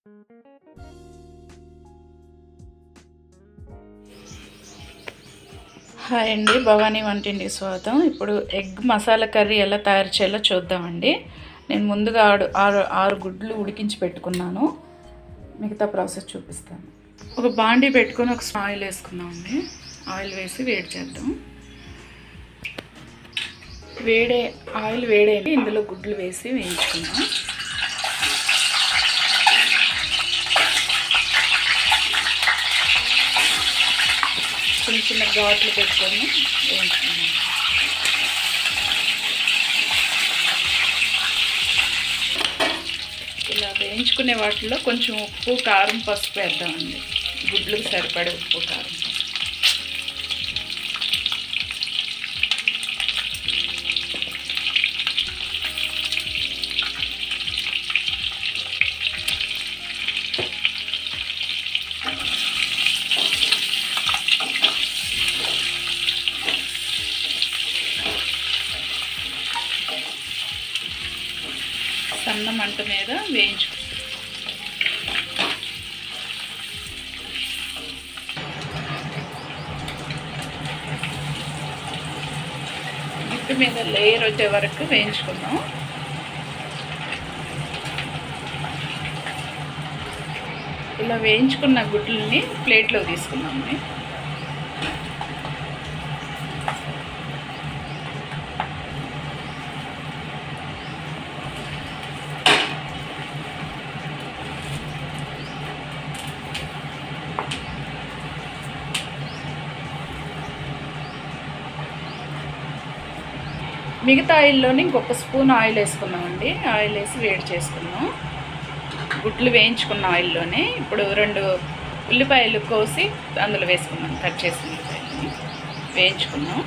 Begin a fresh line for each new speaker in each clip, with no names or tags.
Hi అండి భవానీ వంటింటికి స్వాగతం. ఇప్పుడు ఎగ్ మసాలా కర్రీ ఎలా తయారు చేయాలో చూద్దామండి. నేను ముందుగా ఆరు ఆరు ఆరు గుడ్లు ఉడికించి పెట్టుకున్నాను. మిగతా ప్రాసెస్ చూపిస్తాను. ఒక బాండీ పెట్టుకొని ఒక ఆయిల్ వేసుకుందామండి. ఆయిల్ వేసి వేడి చేద్దాం. వేడే ఆయిల్ వేడైంది. ఇందులో గుడ్లు వేసి వేయించుకుందాం. చిన్న చిన్న ఘాట్లు పెట్టుకొని వేయించుకున్నాను ఇలా వేయించుకునే వాటిలో కొంచెం ఉప్పు కారం పసుపు వేద్దామండి. గుడ్లకు సరిపడే ఉప్పు కారం పసుపు సన్న మంట మీద వేయించు. గుడ్డు మీద లేయర్ వచ్చే వరకు వేయించుకుందాం. ఇలా వేయించుకున్న గుడ్లని ప్లేట్లో తీసుకుందాం మిగతా ఆయిల్లోని ఇంకొక స్పూన్ ఆయిల్ వేసుకున్నామండి ఆయిల్ వేసి వేడి చేసుకున్నాం గుడ్లు వేయించుకున్న ఆయిల్లోనే ఇప్పుడు రెండు ఉల్లిపాయలు కోసి అందులో వేసుకున్నాం కట్ చేసిన ఉల్లిపాయలని వేయించుకున్నాం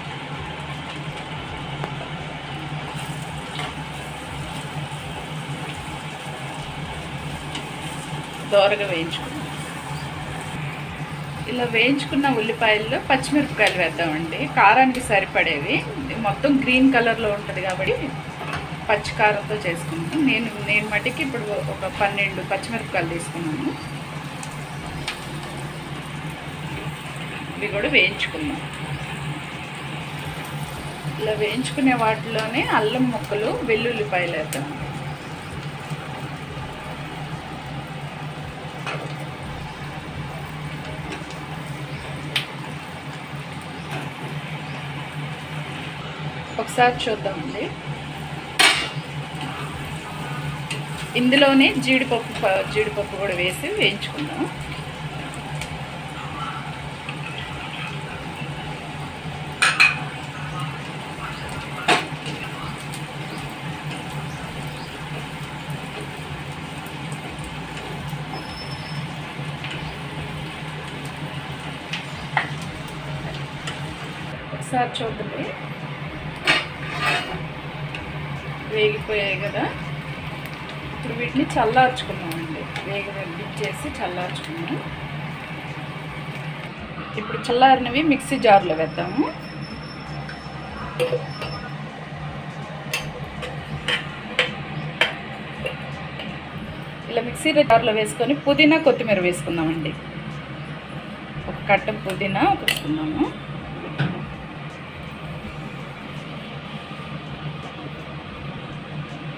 దోరగా వేయించుకున్నాం ఇలా వేయించుకున్న ఉల్లిపాయల్లో పచ్చిమిరపకాయలు వేద్దామండి. కారానికి సరిపడేవి. మొత్తం గ్రీన్ కలర్లో ఉంటుంది కాబట్టి పచ్చి కారంతో చేసుకున్నాను నేను నేను మటుకి ఇప్పుడు ఒక పన్నెండు పచ్చిమిరపకాయలు తీసుకున్నాను. ఇవి కూడా వేయించుకున్నాం ఇలా వేయించుకునే వాటిలోనే అల్లం ముక్కలు వెల్లుల్లిపాయలు వేద్దాం. ఒకసారి చూద్దామండి ఇందులోనే జీడిపప్పు జీడిపప్పు కూడా వేసి వేయించుకుందాం. ఒకసారి చూద్దాం వేగిపోయాయి కదా. ఇప్పుడు వీటిని చల్లార్చుకున్నామండి వేగ చేసి చల్లార్చుకున్నాం ఇప్పుడు చల్లారినవి మిక్సీ జార్లో వేద్దాము. ఇలా మిక్సీ జార్లో వేసుకొని పుదీనా కొత్తిమీర వేసుకుందామండి. ఒక కట్ట పుదీనా వేసుకుందాము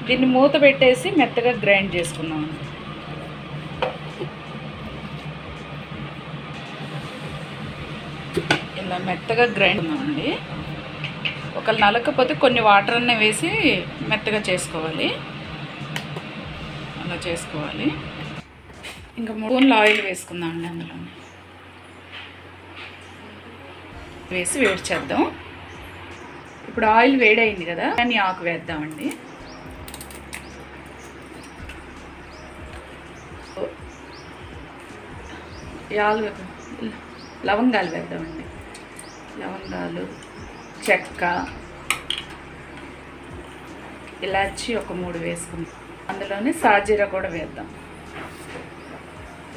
దీన్ని మూత పెట్టేసి మెత్తగా గ్రైండ్ చేసుకున్నాం ఇలా మెత్తగా గ్రైండ్ ఉన్నామండి ఒక నలకపోతే కొన్ని వాటర్ అన్నీ వేసి మెత్తగా చేసుకోవాలి. అలా చేసుకోవాలి. ఇంకా మూడు ఆయిల్ వేసుకుందామండి అందులో వేసి వేడి చేద్దాం. ఇప్పుడు ఆయిల్ వేడైంది కదా దాన్ని ఆకు వేద్దామండి. యాలు లవంగాలు వేద్దామండి. లవంగాలు చెక్క ఇలాచి ఒక మూడు వేసుకుందాం. అందులోనే సాజీరా కూడా వేద్దాం.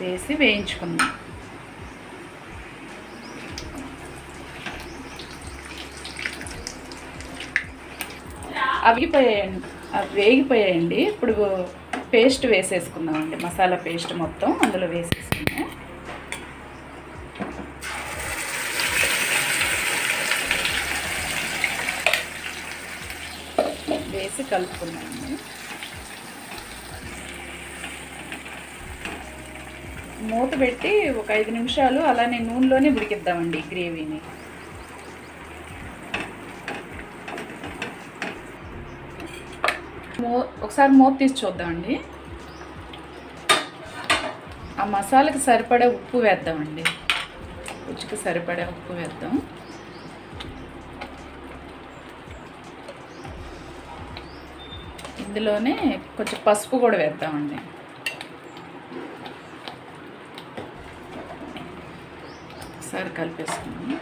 వేసి వేయించుకుందాం. అవిగిపోయాయండి. అవి వేగిపోయాయండి. ఇప్పుడు పేస్ట్ వేసేసుకుందామండి. మసాలా పేస్ట్ మొత్తం అందులో వేసేసుకుందాం. వేసి కలుపుకున్నామండి మూత పెట్టి ఒక ఐదు నిమిషాలు అలానే నూనెలోనే ఉడికిద్దామండి గ్రేవీని. మూ ఒకసారి మూత తీసి చూద్దామండి. ఆ మసాలాకి సరిపడే ఉప్పు వేద్దామండి. రుచికి సరిపడే ఉప్పు వేద్దాం. ఇందులోనే కొంచెం పసుపు కూడా వేద్దామండి. ఒకసారి కలిపేసుకున్నాం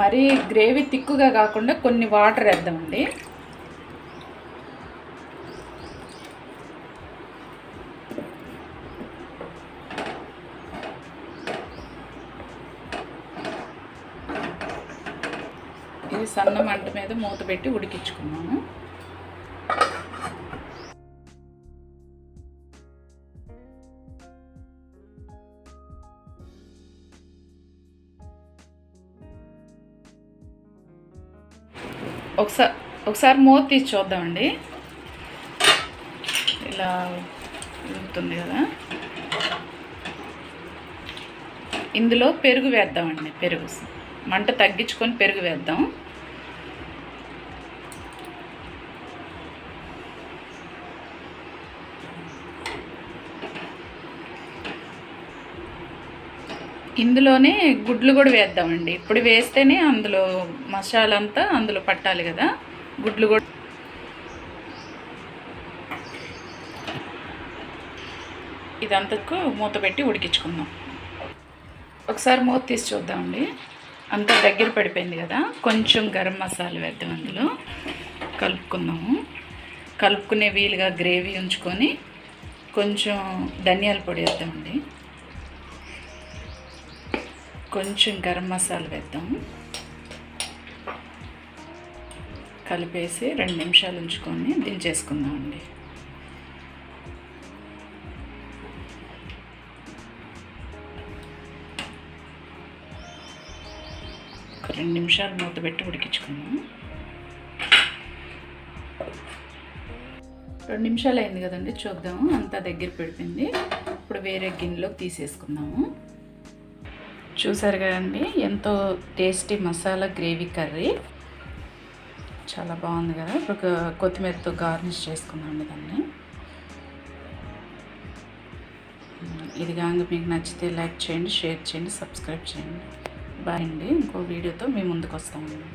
మరీ గ్రేవీ తిక్కుగా కాకుండా కొన్ని వాటర్ వేద్దామండి. సన్న మంట మీద మూత పెట్టి ఉడికించుకున్నాము. ఒకసారి ఒకసారి మూత తీసి చూద్దామండి. ఇలా ఉడుకుతుంది కదా. ఇందులో పెరుగు వేద్దామండి పెరుగు. మంట తగ్గించుకొని పెరుగు వేద్దాం. ఇందులోనే గుడ్లు కూడా వేద్దామండి. ఇప్పుడు వేస్తేనే అందులో మసాలా అంతా అందులో పట్టాలి కదా. గుడ్లు కూడా ఇదంతకు మూత పెట్టి ఉడికించుకుందాం. ఒకసారి మూత తీసి చూద్దామండి. అంతా దగ్గర పడిపోయింది కదా. కొంచెం గరం మసాలా వేద్దాం అందులో. కలుపుకుందాము. కలుపుకునే వీలుగా గ్రేవీ ఉంచుకొని కొంచెం ధనియాల పొడి వేద్దామండి. కొంచెం గరం మసాలా వేద్దాం. కలిపేసి రెండు నిమిషాలు ఉంచుకొని దించేసుకుందామండి ఒక రెండు నిమిషాలు మూత పెట్టి ఉడికించుకుందాం. రెండు నిమిషాలు అయింది కదండి చూద్దాము అంతా దగ్గర పెడిపోయింది. ఇప్పుడు వేరే గిన్నెలోకి తీసేసుకుందాము. చూసారు కదండి ఎంతో టేస్టీ మసాలా గ్రేవీ కర్రీ. చాలా బాగుంది కదా. ఇప్పుడు కొత్తిమీరతో గార్నిష్ చేసుకుందామండి దాన్ని. ఇది కాక మీకు నచ్చితే లైక్ చేయండి షేర్ చేయండి సబ్స్క్రైబ్ చేయండి. బాయ్ అండి. ఇంకో వీడియోతో మీ ముందుకు వస్తామండి.